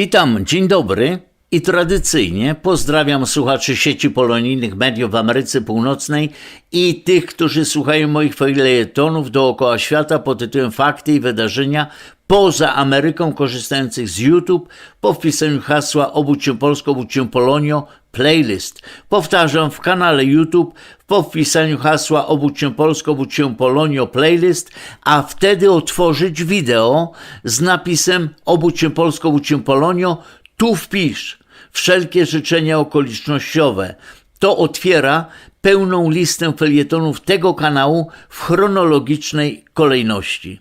Witam, dzień dobry i tradycyjnie pozdrawiam słuchaczy sieci polonijnych mediów w Ameryce Północnej i tych, którzy słuchają moich felietonów dookoła świata pod tytułem Fakty i Wydarzenia poza Ameryką korzystających z YouTube. Po wpisaniu hasła Obudź się Polsko, Obudź się Polonio playlist. Powtarzam, w kanale YouTube po wpisaniu hasła Obudź się Polsko, Obudź się Polonio playlist, a wtedy otworzyć wideo z napisem Obudź się Polsko, Obudź się Polonio, tu wpisz wszelkie życzenia okolicznościowe. To otwiera pełną listę felietonów tego kanału w chronologicznej kolejności.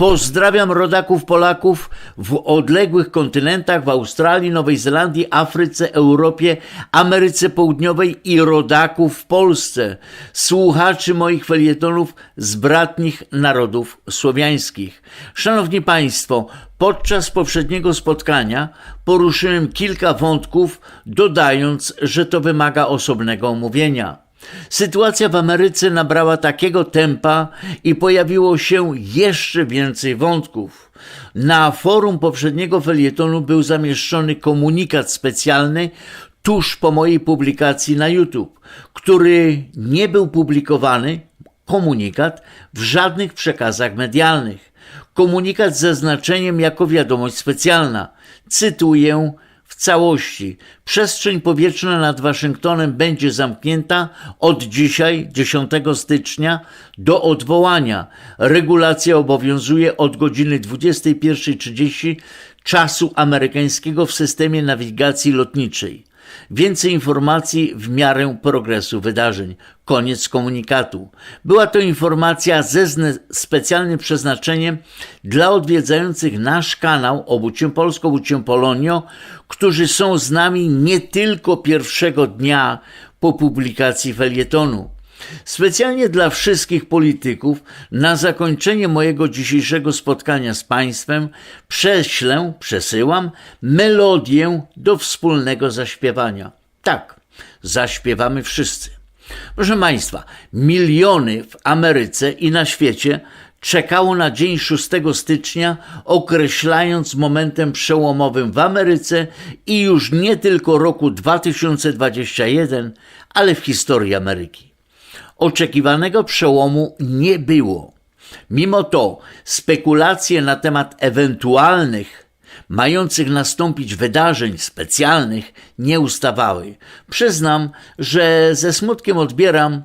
Pozdrawiam rodaków Polaków w odległych kontynentach, w Australii, Nowej Zelandii, Afryce, Europie, Ameryce Południowej i rodaków w Polsce, słuchaczy moich felietonów z bratnich narodów słowiańskich. Szanowni Państwo, podczas poprzedniego spotkania poruszyłem kilka wątków, dodając, że to wymaga osobnego omówienia. Sytuacja w Ameryce nabrała takiego tempa i pojawiło się jeszcze więcej wątków. Na forum poprzedniego felietonu był zamieszczony komunikat specjalny tuż po mojej publikacji na YouTube, który nie był publikowany, komunikat, w żadnych przekazach medialnych. Komunikat z zaznaczeniem jako wiadomość specjalna. Cytuję całości. Przestrzeń powietrzna nad Waszyngtonem będzie zamknięta od dzisiaj, 10 stycznia, do odwołania. Regulacja obowiązuje od godziny 21.30 czasu amerykańskiego w systemie nawigacji lotniczej. Więcej informacji w miarę progresu wydarzeń. Koniec komunikatu. Była to informacja ze specjalnym przeznaczeniem dla odwiedzających nasz kanał Obudź Polsko, Obudź Polonio, którzy są z nami nie tylko pierwszego dnia po publikacji felietonu. Specjalnie dla wszystkich polityków na zakończenie mojego dzisiejszego spotkania z Państwem prześlę, przesyłam melodię do wspólnego zaśpiewania. Tak, zaśpiewamy wszyscy. Proszę Państwa, miliony w Ameryce i na świecie czekało na dzień 6 stycznia, określając momentem przełomowym w Ameryce i już nie tylko roku 2021, ale w historii Ameryki. Oczekiwanego przełomu nie było. Mimo to spekulacje na temat ewentualnych, mających nastąpić wydarzeń specjalnych nie ustawały. Przyznam, że ze smutkiem odbieram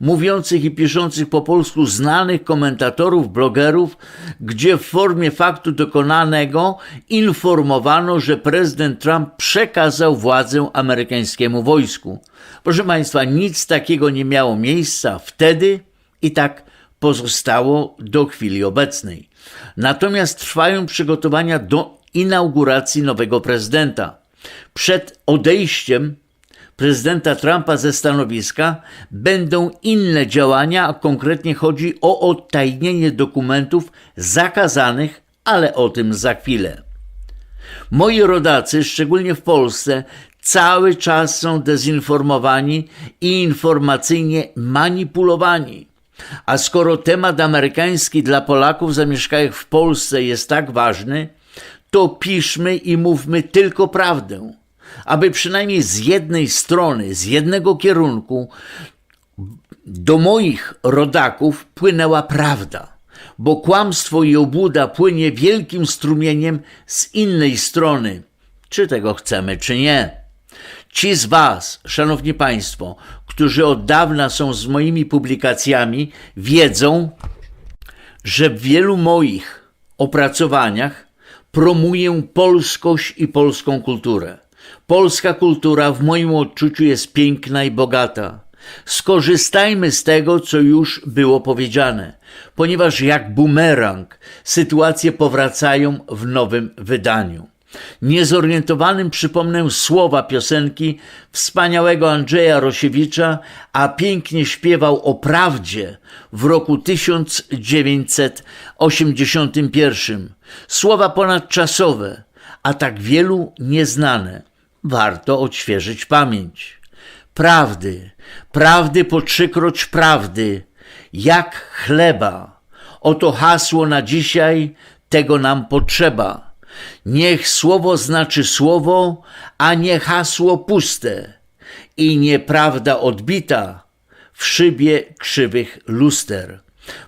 mówiących i piszących po polsku znanych komentatorów, blogerów, gdzie w formie faktu dokonanego informowano, że prezydent Trump przekazał władzę amerykańskiemu wojsku. Proszę Państwa, nic takiego nie miało miejsca wtedy i tak pozostało do chwili obecnej. Natomiast trwają przygotowania do inauguracji nowego prezydenta. Przed odejściem prezydenta Trumpa ze stanowiska będą inne działania, a konkretnie chodzi o odtajnienie dokumentów zakazanych, ale o tym za chwilę. Moi rodacy, szczególnie w Polsce, cały czas są dezinformowani i informacyjnie manipulowani. A skoro temat amerykański dla Polaków zamieszkałych w Polsce jest tak ważny, to piszmy i mówmy tylko prawdę, aby przynajmniej z jednej strony, z jednego kierunku do moich rodaków płynęła prawda, bo kłamstwo i obłuda płynie wielkim strumieniem z innej strony, czy tego chcemy, czy nie. Ci z Was, Szanowni Państwo, którzy od dawna są z moimi publikacjami, wiedzą, że w wielu moich opracowaniach promuję polskość i polską kulturę. Polska kultura w moim odczuciu jest piękna i bogata. Skorzystajmy z tego, co już było powiedziane, ponieważ jak bumerang sytuacje powracają w nowym wydaniu. Niezorientowanym przypomnę słowa piosenki wspaniałego Andrzeja Rosiewicza, a pięknie śpiewał o prawdzie w roku 1981. Słowa ponadczasowe, a tak wielu nieznane. Warto odświeżyć pamięć. Prawdy, prawdy po trzykroć prawdy, jak chleba. Oto hasło na dzisiaj, tego nam potrzeba. Niech słowo znaczy słowo, a nie hasło puste i nieprawda odbita w szybie krzywych luster.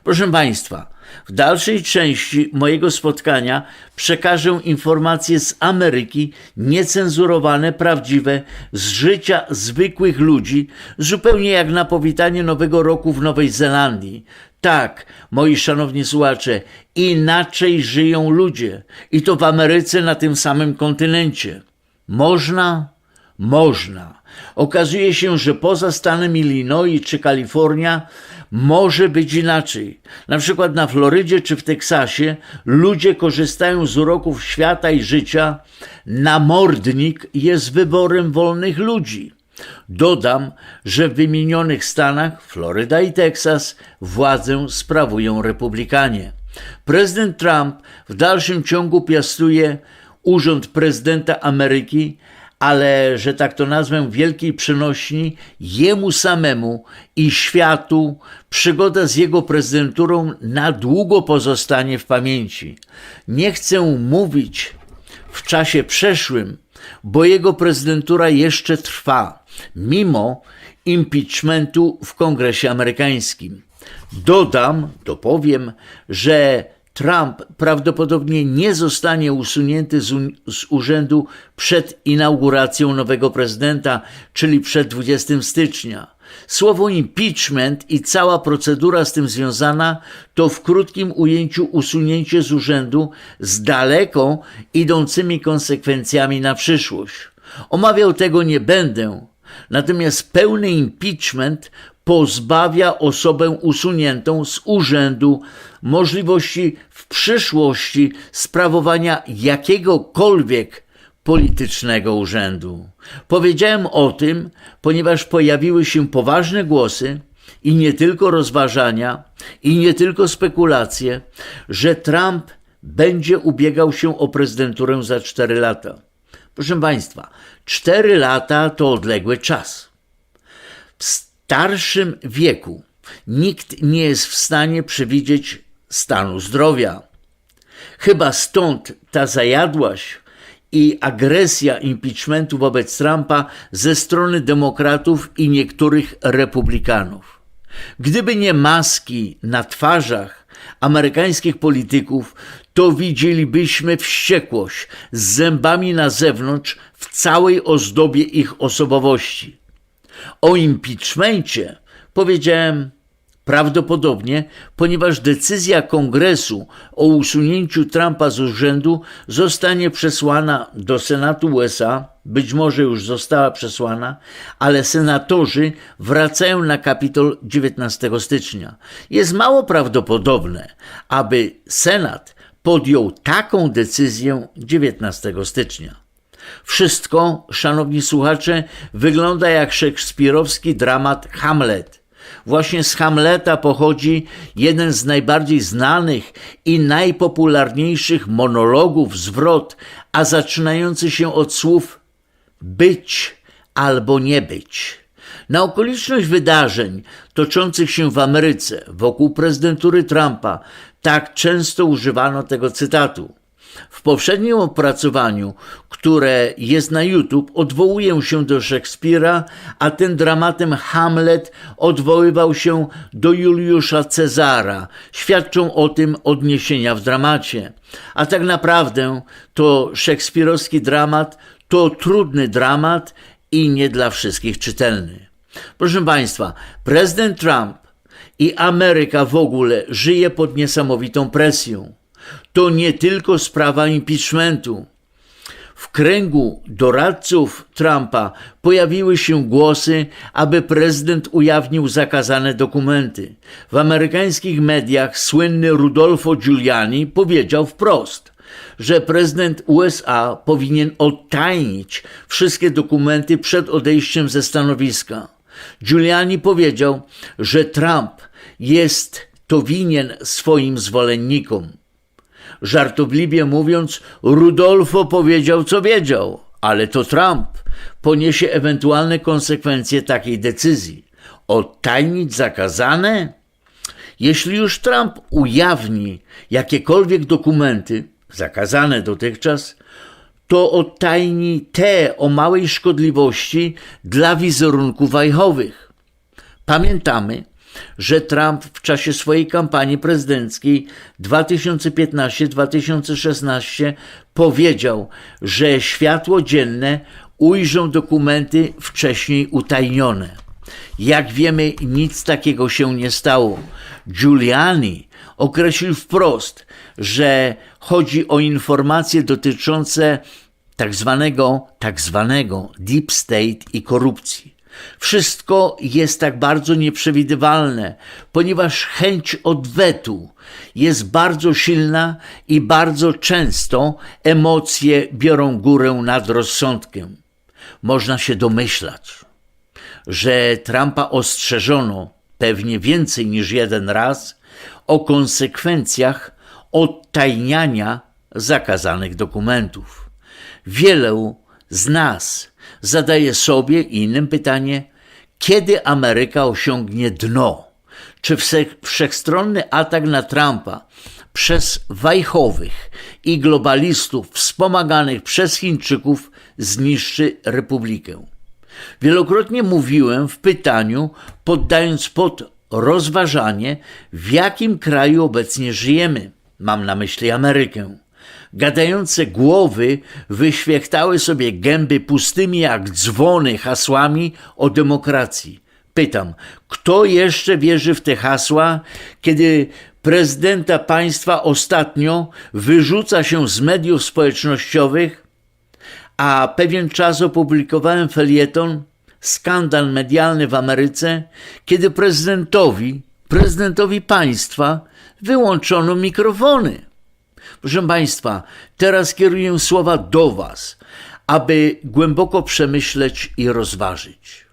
Proszę Państwa, w dalszej części mojego spotkania przekażę informacje z Ameryki, niecenzurowane, prawdziwe, z życia zwykłych ludzi, zupełnie jak na powitanie Nowego Roku w Nowej Zelandii. Tak, moi szanowni słuchacze, inaczej żyją ludzie i to w Ameryce na tym samym kontynencie. Można? Można. Okazuje się, że poza stanem Illinois czy Kalifornia może być inaczej. Na przykład na Florydzie czy w Teksasie ludzie korzystają z uroków świata i życia. Namordnik jest wyborem wolnych ludzi. Dodam, że w wymienionych stanach, Floryda i Teksas, władzę sprawują republikanie. Prezydent Trump w dalszym ciągu piastuje urząd prezydenta Ameryki, ale, że tak to nazwę, wielkiej przenośni jemu samemu i światu przygoda z jego prezydenturą na długo pozostanie w pamięci. Nie chcę mówić w czasie przeszłym, bo jego prezydentura jeszcze trwa, mimo impeachmentu w Kongresie Amerykańskim. Dodam, dopowiem, że Trump prawdopodobnie nie zostanie usunięty z, z urzędu przed inauguracją nowego prezydenta, czyli przed 20 stycznia. Słowo impeachment i cała procedura z tym związana to w krótkim ujęciu usunięcie z urzędu z daleko idącymi konsekwencjami na przyszłość. Omawiał tego nie będę, natomiast pełny impeachment pozbawia osobę usuniętą z urzędu możliwości przyszłości sprawowania jakiegokolwiek politycznego urzędu. Powiedziałem o tym, ponieważ pojawiły się poważne głosy i nie tylko rozważania, i nie tylko spekulacje, że Trump będzie ubiegał się o prezydenturę za cztery lata. Proszę Państwa, cztery lata to odległy czas. W starszym wieku nikt nie jest w stanie przewidzieć stanu zdrowia. Chyba stąd ta zajadłaś i agresja impeachmentu wobec Trumpa ze strony demokratów i niektórych republikanów. Gdyby nie maski na twarzach amerykańskich polityków, to widzielibyśmy wściekłość z zębami na zewnątrz w całej ozdobie ich osobowości. O impeachmencie powiedziałem prawdopodobnie, ponieważ decyzja kongresu o usunięciu Trumpa z urzędu zostanie przesłana do Senatu USA, być może już została przesłana, ale senatorzy wracają na Kapitol 19 stycznia. Jest mało prawdopodobne, aby Senat podjął taką decyzję 19 stycznia. Wszystko, szanowni słuchacze, wygląda jak szekspirowski dramat Hamlet. Właśnie z Hamleta pochodzi jeden z najbardziej znanych i najpopularniejszych monologów, zwrot, a zaczynający się od słów być albo nie być. Na okoliczność wydarzeń toczących się w Ameryce wokół prezydentury Trumpa tak często używano tego cytatu. W poprzednim opracowaniu, które jest na YouTube, odwołuję się do Szekspira, a ten dramatem Hamlet odwoływał się do Juliusza Cezara. Świadczą o tym odniesienia w dramacie. A tak naprawdę to szekspirowski dramat to trudny dramat i nie dla wszystkich czytelny. Proszę Państwa, prezydent Trump i Ameryka w ogóle żyje pod niesamowitą presją. To nie tylko sprawa impeachmentu. W kręgu doradców Trumpa pojawiły się głosy, aby prezydent ujawnił zakazane dokumenty. W amerykańskich mediach słynny Rudolfo Giuliani powiedział wprost, że prezydent USA powinien odtajnić wszystkie dokumenty przed odejściem ze stanowiska. Giuliani powiedział, że Trump jest to winien swoim zwolennikom. Żartobliwie mówiąc, Rudolfo powiedział, co wiedział, ale to Trump poniesie ewentualne konsekwencje takiej decyzji. Odtajnić zakazane? Jeśli już Trump ujawni jakiekolwiek dokumenty, zakazane dotychczas, to odtajni te o małej szkodliwości dla wizerunków wajchowych. Pamiętamy, że Trump w czasie swojej kampanii prezydenckiej 2015-2016 powiedział, że światło dzienne ujrzą dokumenty wcześniej utajnione. Jak wiemy, nic takiego się nie stało. Giuliani określił wprost, że chodzi o informacje dotyczące tak zwanego, tak zwanego deep state i korupcji. Wszystko jest tak bardzo nieprzewidywalne, ponieważ chęć odwetu jest bardzo silna i bardzo często emocje biorą górę nad rozsądkiem. Można się domyślać, że Trumpa ostrzeżono pewnie więcej niż jeden raz o konsekwencjach odtajniania zakazanych dokumentów. Wielu z nas zadaje sobie i innym pytanie, kiedy Ameryka osiągnie dno? Czy wszechstronny atak na Trumpa przez wajchowych i globalistów wspomaganych przez Chińczyków zniszczy republikę? Wielokrotnie mówiłem w pytaniu, poddając pod rozważanie, w jakim kraju obecnie żyjemy. Mam na myśli Amerykę. Gadające głowy wyświechtały sobie gęby pustymi jak dzwony hasłami o demokracji. Pytam, kto jeszcze wierzy w te hasła, kiedy prezydenta państwa ostatnio wyrzuca się z mediów społecznościowych, a pewien czas opublikowałem felieton skandal medialny w Ameryce, kiedy prezydentowi, prezydentowi państwa wyłączono mikrofony. Proszę Państwa, teraz kieruję słowa do Was, aby głęboko przemyśleć i rozważyć.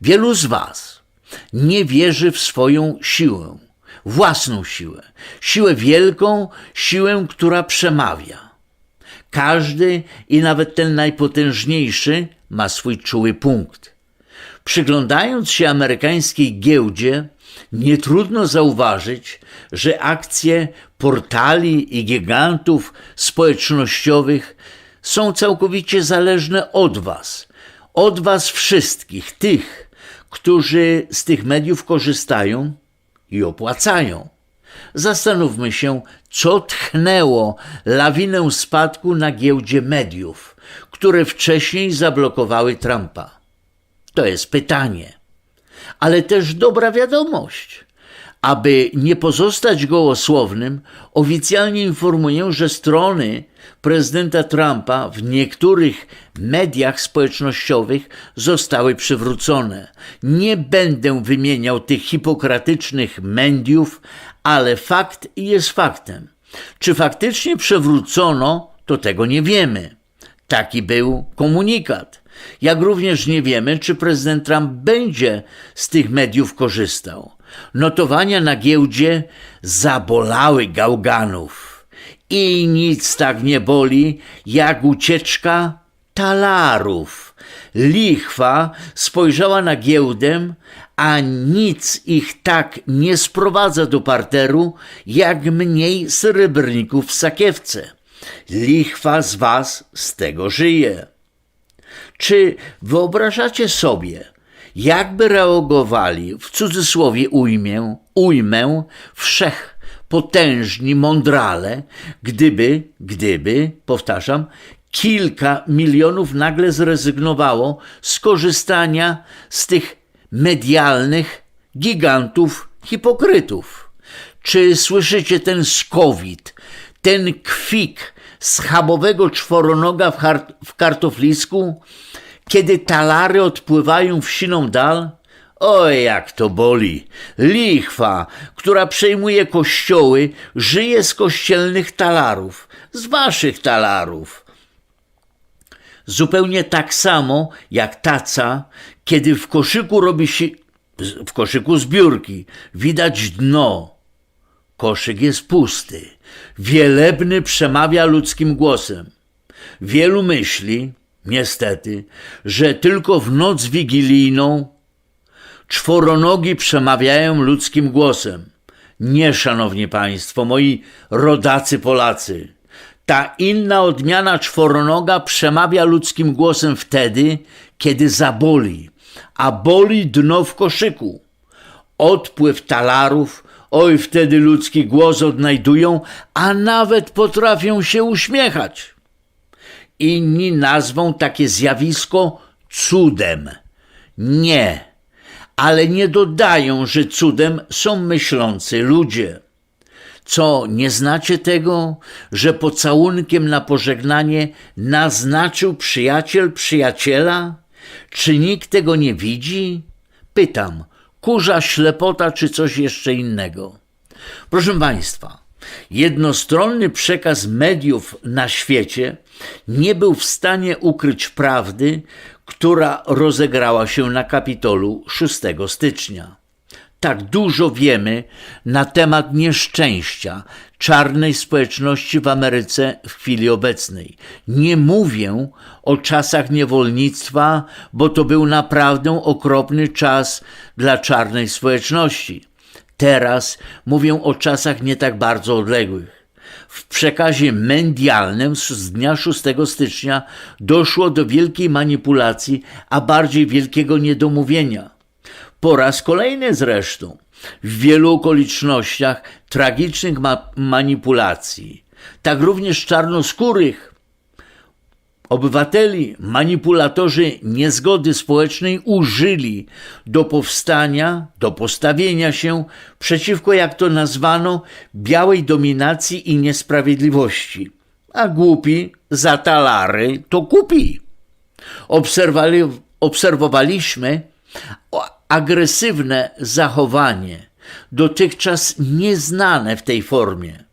Wielu z Was nie wierzy w swoją siłę, własną siłę, siłę wielką, siłę, która przemawia. Każdy i nawet ten najpotężniejszy ma swój czuły punkt. Przyglądając się amerykańskiej giełdzie, nie trudno zauważyć, że akcje portali i gigantów społecznościowych są całkowicie zależne od Was, od Was wszystkich, tych, którzy z tych mediów korzystają i opłacają. Zastanówmy się, co tchnęło lawinę spadku na giełdzie mediów, które wcześniej zablokowały Trumpa. To jest pytanie. Ale też dobra wiadomość. Aby nie pozostać gołosłownym, oficjalnie informuję, że strony prezydenta Trumpa w niektórych mediach społecznościowych zostały przywrócone. Nie będę wymieniał tych hipokratycznych mediów, ale fakt jest faktem. Czy faktycznie przywrócono, to tego nie wiemy. Taki był komunikat. Jak również nie wiemy, czy prezydent Trump będzie z tych mediów korzystał. Notowania na giełdzie zabolały gałganów i nic tak nie boli jak ucieczka talarów Lichwa spojrzała na giełdę, a nic ich tak nie sprowadza do parteru, jak mniej srebrników w sakiewce. Lichwa z was z tego żyje. Czy wyobrażacie sobie, jakby reagowali, w cudzysłowie ujmę, ujmę, wszech potężni mądrale, gdyby, gdyby, powtarzam, kilka milionów nagle zrezygnowało z korzystania z tych medialnych gigantów hipokrytów? Czy słyszycie ten skowit, ten kwik schabowego czworonoga w, w kartoflisku, kiedy talary odpływają w siną dal? Oj, jak to boli! Lichwa, która przejmuje kościoły, żyje z kościelnych talarów, z waszych talarów. Zupełnie tak samo jak taca, kiedy w koszyku robi się, w koszyku zbiórki, widać dno, Koszyk jest pusty. Wielebny przemawia ludzkim głosem. Wielu myśli, niestety, że tylko w noc wigilijną czworonogi przemawiają ludzkim głosem. Nie, szanowni państwo, moi rodacy Polacy. Ta inna odmiana czworonoga przemawia ludzkim głosem wtedy, kiedy zaboli, a boli dno w koszyku odpływ talarów, oj wtedy ludzki głos odnajdują, a nawet potrafią się uśmiechać. Inni nazwą takie zjawisko cudem. Nie, ale nie dodają, że cudem są myślący ludzie. Co, nie znacie tego, że pocałunkiem na pożegnanie naznaczył przyjaciel przyjaciela? Czy nikt tego nie widzi? Pytam, kurza ślepota czy coś jeszcze innego? Proszę Państwa, jednostronny przekaz mediów na świecie nie był w stanie ukryć prawdy, która rozegrała się na Kapitolu 6 stycznia. Tak dużo wiemy na temat nieszczęścia czarnej społeczności w Ameryce w chwili obecnej. Nie mówię o czasach niewolnictwa, bo to był naprawdę okropny czas dla czarnej społeczności. Teraz mówię o czasach nie tak bardzo odległych. W przekazie medialnym z dnia 6 stycznia doszło do wielkiej manipulacji, a bardziej wielkiego niedomówienia. Po raz kolejny zresztą, w wielu okolicznościach tragicznych ma- manipulacji, tak również czarnoskórych obywateli, manipulatorzy niezgody społecznej użyli do powstania, do postawienia się przeciwko, jak to nazwano, białej dominacji i niesprawiedliwości. A głupi za talary to kupi. Obserwali, obserwowaliśmy agresywne zachowanie, dotychczas nieznane w tej formie.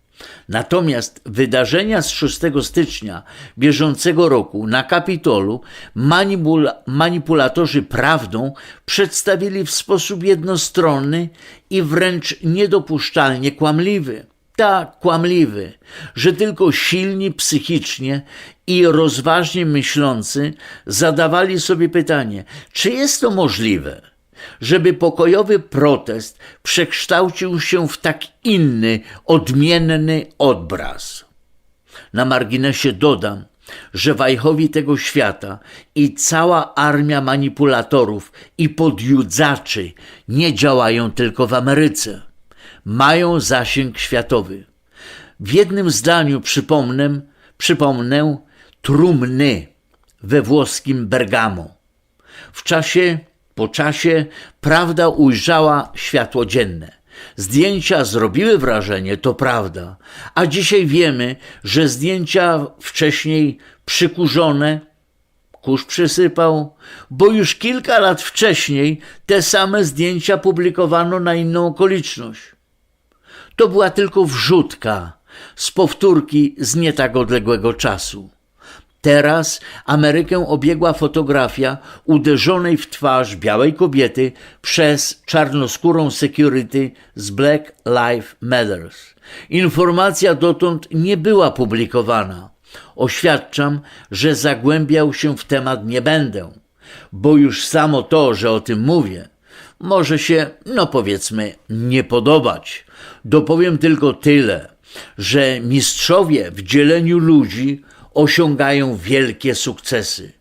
Natomiast wydarzenia z 6 stycznia bieżącego roku na Kapitolu manipula- manipulatorzy prawdą przedstawili w sposób jednostronny i wręcz niedopuszczalnie kłamliwy. Tak, kłamliwy, że tylko silni psychicznie i rozważnie myślący zadawali sobie pytanie, czy jest to możliwe, żeby pokojowy protest przekształcił się w tak inny, odmienny obraz. Na marginesie dodam, że wajchowi tego świata i cała armia manipulatorów i podjudzaczy nie działają tylko w Ameryce. Mają zasięg światowy. W jednym zdaniu przypomnę, przypomnę trumny we włoskim Bergamo. W czasie, po czasie, prawda ujrzała światło dzienne. Zdjęcia zrobiły wrażenie, to prawda, a dzisiaj wiemy, że zdjęcia wcześniej przykurzone, kurz przysypał, bo już kilka lat wcześniej te same zdjęcia publikowano na inną okoliczność. To była tylko wrzutka z powtórki z nie tak odległego czasu. Teraz Amerykę obiegła fotografia uderzonej w twarz białej kobiety przez czarnoskórą security z Black Lives Matters. Informacja dotąd nie była publikowana. Oświadczam, że zagłębiał się w temat nie będę. bo już samo to, że o tym mówię, może się, no powiedzmy, nie podobać. Dopowiem tylko tyle, że mistrzowie w dzieleniu ludzi osiągają wielkie sukcesy.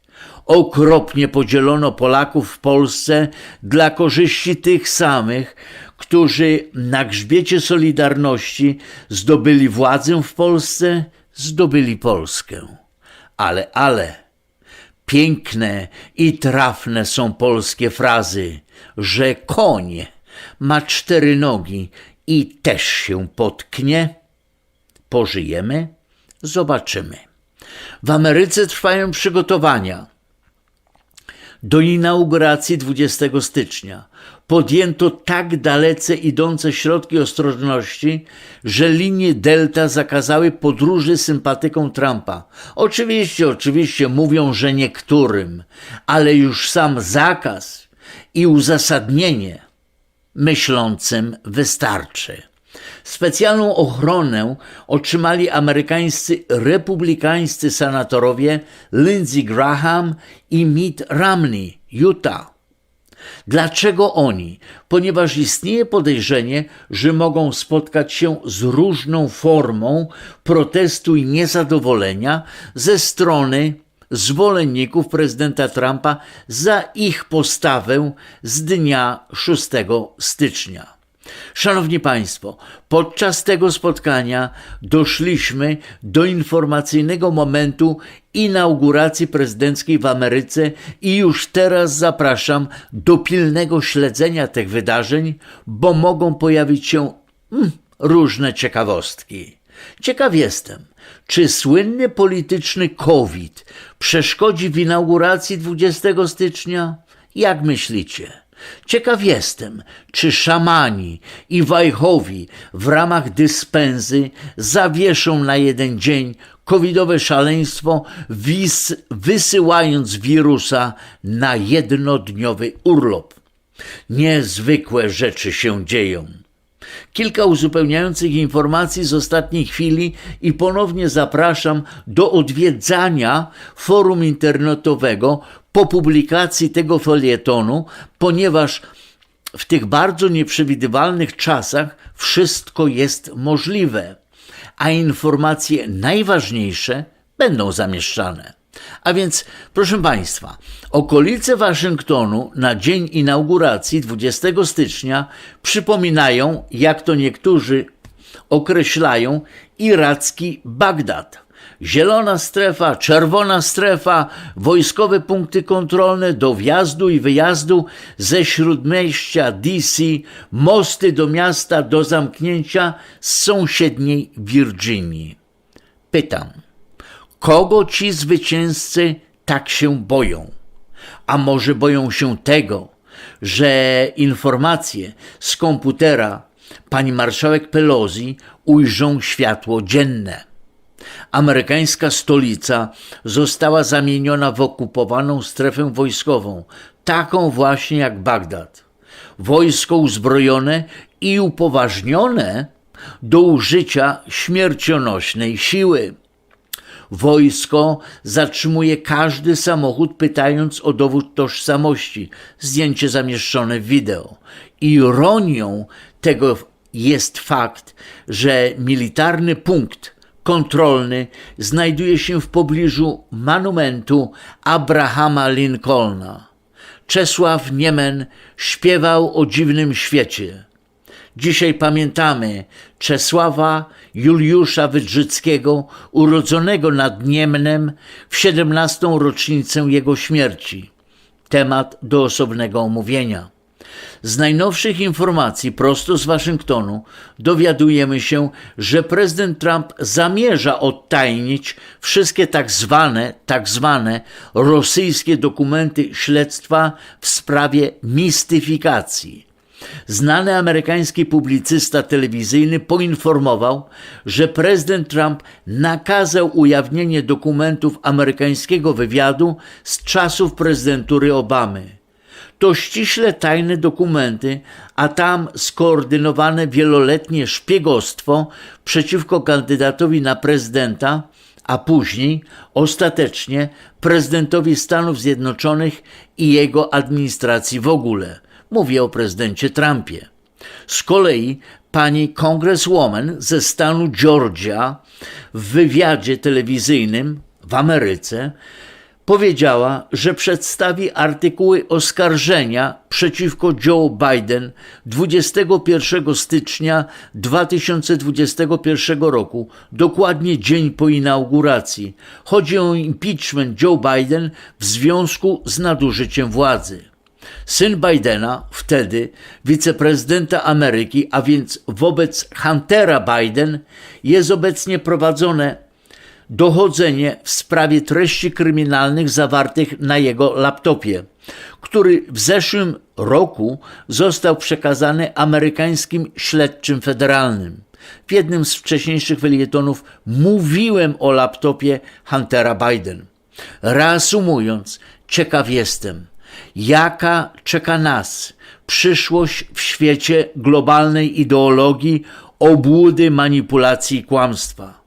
Okropnie podzielono Polaków w Polsce dla korzyści tych samych, którzy na grzbiecie Solidarności zdobyli władzę w Polsce, zdobyli Polskę. Ale, ale, piękne i trafne są polskie frazy, że koń ma cztery nogi i też się potknie. Pożyjemy? Zobaczymy. W Ameryce trwają przygotowania do inauguracji 20 stycznia. Podjęto tak dalece idące środki ostrożności, że linie Delta zakazały podróży sympatykom Trumpa. Oczywiście, oczywiście mówią, że niektórym, ale już sam zakaz i uzasadnienie myślącym wystarczy. Specjalną ochronę otrzymali amerykańscy republikańscy senatorowie Lindsey Graham i Mitt Romney, Utah. Dlaczego oni? Ponieważ istnieje podejrzenie, że mogą spotkać się z różną formą protestu i niezadowolenia ze strony zwolenników prezydenta Trumpa za ich postawę z dnia 6 stycznia. Szanowni Państwo, podczas tego spotkania doszliśmy do informacyjnego momentu inauguracji prezydenckiej w Ameryce i już teraz zapraszam do pilnego śledzenia tych wydarzeń, bo mogą pojawić się mm, różne ciekawostki. Ciekaw jestem, czy słynny polityczny COVID przeszkodzi w inauguracji 20 stycznia? Jak myślicie? Ciekaw jestem, czy szamani i wajchowi w ramach dyspensy zawieszą na jeden dzień covidowe szaleństwo, wis, wysyłając wirusa na jednodniowy urlop. Niezwykłe rzeczy się dzieją. Kilka uzupełniających informacji z ostatniej chwili i ponownie zapraszam do odwiedzania forum internetowego po publikacji tego felietonu, ponieważ w tych bardzo nieprzewidywalnych czasach wszystko jest możliwe, a informacje najważniejsze będą zamieszczane. A więc, proszę Państwa, okolice Waszyngtonu na dzień inauguracji 20 stycznia przypominają, jak to niektórzy określają, iracki Bagdad. Zielona strefa, czerwona strefa, wojskowe punkty kontrolne do wjazdu i wyjazdu ze śródmieścia DC, mosty do miasta do zamknięcia z sąsiedniej Virginii. Pytam, kogo ci zwycięzcy tak się boją? A może boją się tego, że informacje z komputera pani marszałek Pelosi ujrzą światło dzienne? Amerykańska stolica została zamieniona w okupowaną strefę wojskową, taką właśnie jak Bagdad. Wojsko uzbrojone i upoważnione do użycia śmiercionośnej siły. Wojsko zatrzymuje każdy samochód, pytając o dowód tożsamości, zdjęcie zamieszczone w wideo. Ironią tego jest fakt, że militarny punkt kontrolny znajduje się w pobliżu monumentu Abrahama Lincolna. Czesław Niemen śpiewał o dziwnym świecie. Dzisiaj pamiętamy Czesława Juliusza Wydrzyckiego, urodzonego nad Niemnem w 17. rocznicę jego śmierci. Temat do osobnego omówienia. Z najnowszych informacji prosto z Waszyngtonu dowiadujemy się, że prezydent Trump zamierza odtajnić wszystkie tak zwane, tak zwane rosyjskie dokumenty śledztwa w sprawie mistyfikacji. Znany amerykański publicysta telewizyjny poinformował, że prezydent Trump nakazał ujawnienie dokumentów amerykańskiego wywiadu z czasów prezydentury Obamy. To ściśle tajne dokumenty, a tam skoordynowane wieloletnie szpiegostwo przeciwko kandydatowi na prezydenta, a później ostatecznie prezydentowi Stanów Zjednoczonych i jego administracji w ogóle. Mówię o prezydencie Trumpie. Z kolei pani congresswoman ze stanu Georgia w wywiadzie telewizyjnym w Ameryce powiedziała, że przedstawi artykuły oskarżenia przeciwko Joe Biden 21 stycznia 2021 roku, dokładnie dzień po inauguracji. Chodzi o impeachment Joe Biden w związku z nadużyciem władzy. Syn Bidena, wtedy wiceprezydenta Ameryki, a więc wobec Huntera Biden, jest obecnie prowadzone dochodzenie w sprawie treści kryminalnych zawartych na jego laptopie, który w zeszłym roku został przekazany amerykańskim śledczym federalnym. W jednym z wcześniejszych felietonów mówiłem o laptopie Huntera Biden. Reasumując, ciekaw jestem, jaka czeka nas przyszłość w świecie globalnej ideologii, obłudy, manipulacji i kłamstwa.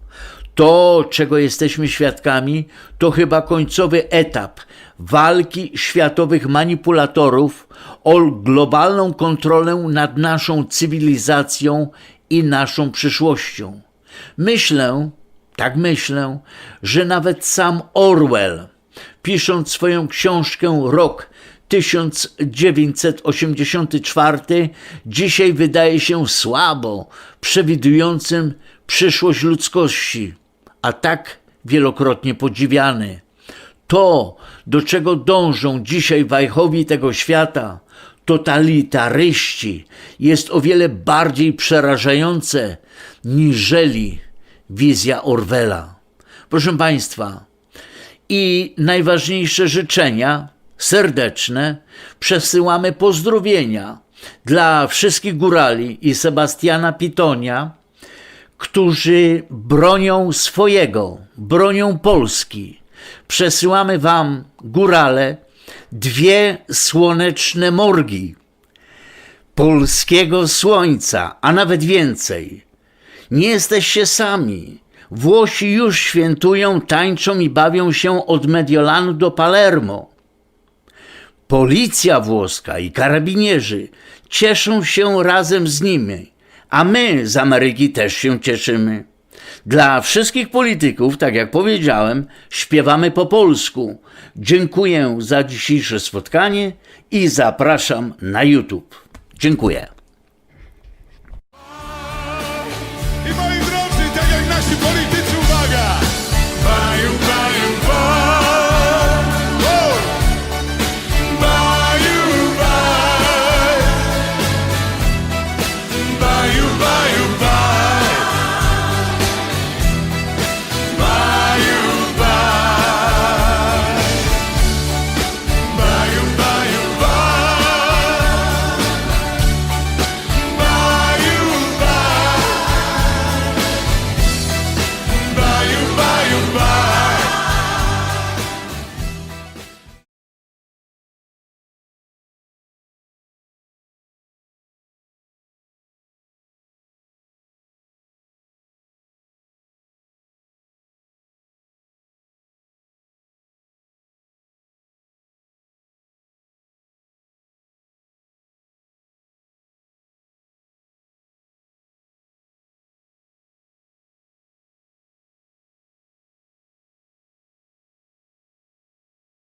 To, czego jesteśmy świadkami, to chyba końcowy etap walki światowych manipulatorów o globalną kontrolę nad naszą cywilizacją i naszą przyszłością. Myślę, tak myślę, że nawet sam Orwell, pisząc swoją książkę Rok 1984, dzisiaj wydaje się słabo przewidującym przyszłość ludzkości, a tak wielokrotnie podziwiany. To, do czego dążą dzisiaj wajchowi tego świata, totalitaryści, jest o wiele bardziej przerażające niżeli wizja Orwella. Proszę Państwa, i najważniejsze życzenia serdeczne przesyłamy pozdrowienia dla wszystkich górali i Sebastiana Pitonia, którzy bronią swojego, bronią Polski. Przesyłamy Wam, górale, dwie słoneczne morgi polskiego słońca, a nawet więcej. Nie jesteście sami. Włosi już świętują, tańczą i bawią się od Mediolanu do Palermo. Policja włoska i karabinierzy cieszą się razem z nimi, a my z Ameryki też się cieszymy. Dla wszystkich polityków, tak jak powiedziałem, śpiewamy po polsku. Dziękuję za dzisiejsze spotkanie i zapraszam na YouTube. Dziękuję. vai o